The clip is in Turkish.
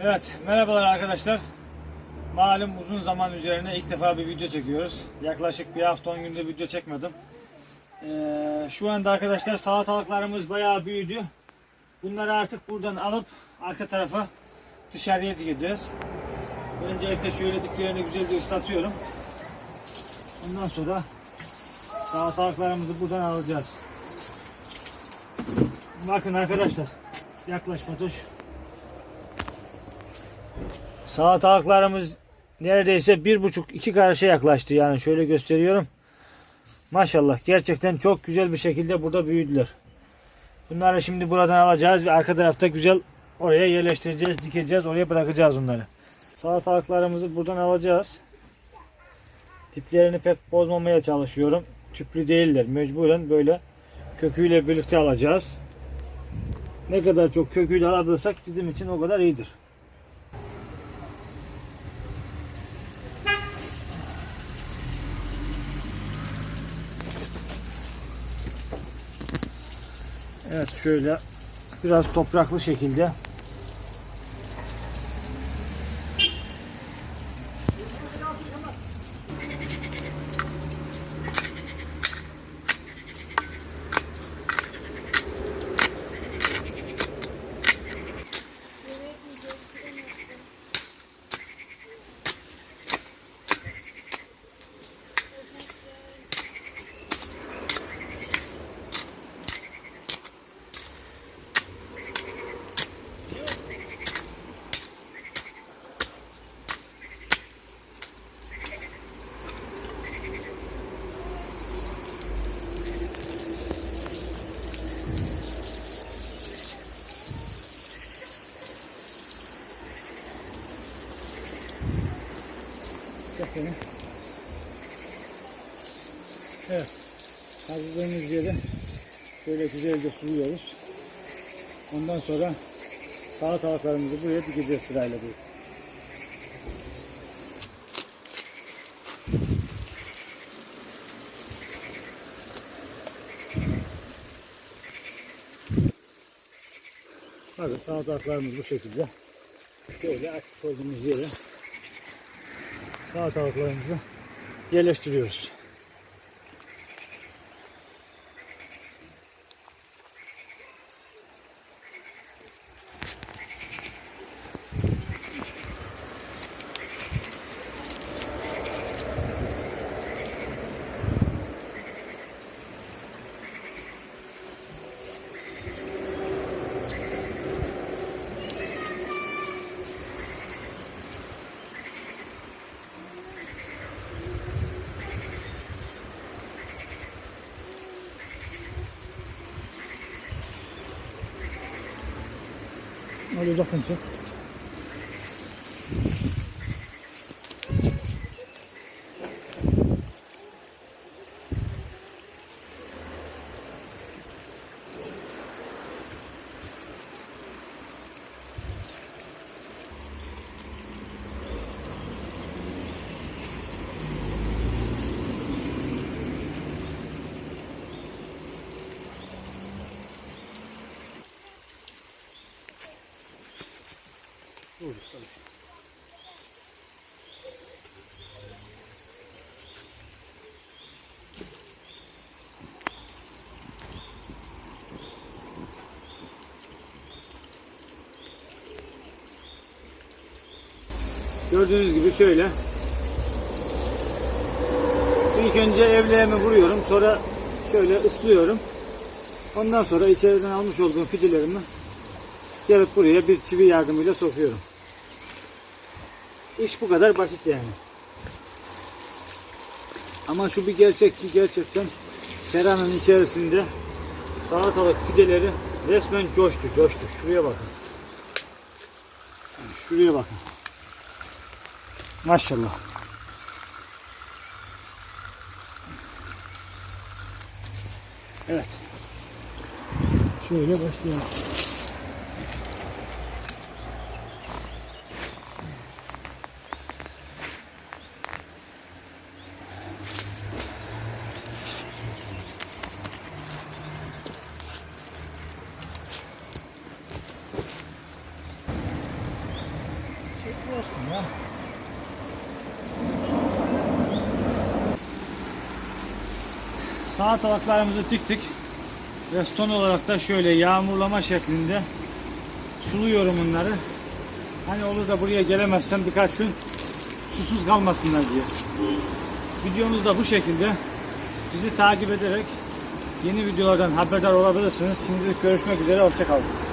Evet, merhabalar arkadaşlar. Malum uzun zaman üzerine ilk defa bir video çekiyoruz. Yaklaşık bir hafta 10 günde video çekmedim. Ee, şu anda arkadaşlar salatalıklarımız bayağı büyüdü. Bunları artık buradan alıp arka tarafa dışarıya dikeceğiz. Öncelikle şöyle diklerini güzelce ıslatıyorum. Ondan sonra salatalıklarımızı buradan alacağız. Bakın arkadaşlar. Yaklaş Fatoş. Salatalıklarımız neredeyse bir buçuk iki karışa yaklaştı yani şöyle gösteriyorum. Maşallah gerçekten çok güzel bir şekilde burada büyüdüler. Bunları şimdi buradan alacağız ve arka tarafta güzel oraya yerleştireceğiz, dikeceğiz, oraya bırakacağız onları. Salatalıklarımızı buradan alacağız. Tiplerini pek bozmamaya çalışıyorum. Tüplü değiller. Mecburen böyle köküyle birlikte alacağız. Ne kadar çok köküyle alabilirsek bizim için o kadar iyidir. Evet şöyle biraz topraklı şekilde Bakın. Evet. Hazırladığımız yeri şöyle güzelce suluyoruz. Ondan sonra salatalıklarımızı buraya dikeceğiz sırayla bu. Bakın salatalıklarımız bu şekilde. Şöyle açmış olduğumuz yere salatalıklarımızı yerleştiriyoruz. Hadi uzaktan çek. Dur, sana. Gördüğünüz gibi şöyle. İlk önce evleğimi vuruyorum. Sonra şöyle ıslıyorum. Ondan sonra içeriden almış olduğum fidelerimi gelip buraya bir çivi yardımıyla sokuyorum. İş bu kadar basit yani. Ama şu bir gerçek ki gerçekten seranın içerisinde salatalık fideleri resmen coştu coştu. Şuraya bakın. Şuraya bakın. Maşallah. Evet. Şöyle başlayalım. Sağ tabaklarımızı diktik. Ve son olarak da şöyle yağmurlama şeklinde suluyorum bunları. Hani olur da buraya gelemezsem birkaç gün susuz kalmasınlar diye. Videomuz da bu şekilde. Bizi takip ederek yeni videolardan haberdar olabilirsiniz. Şimdilik görüşmek üzere. Hoşçakalın.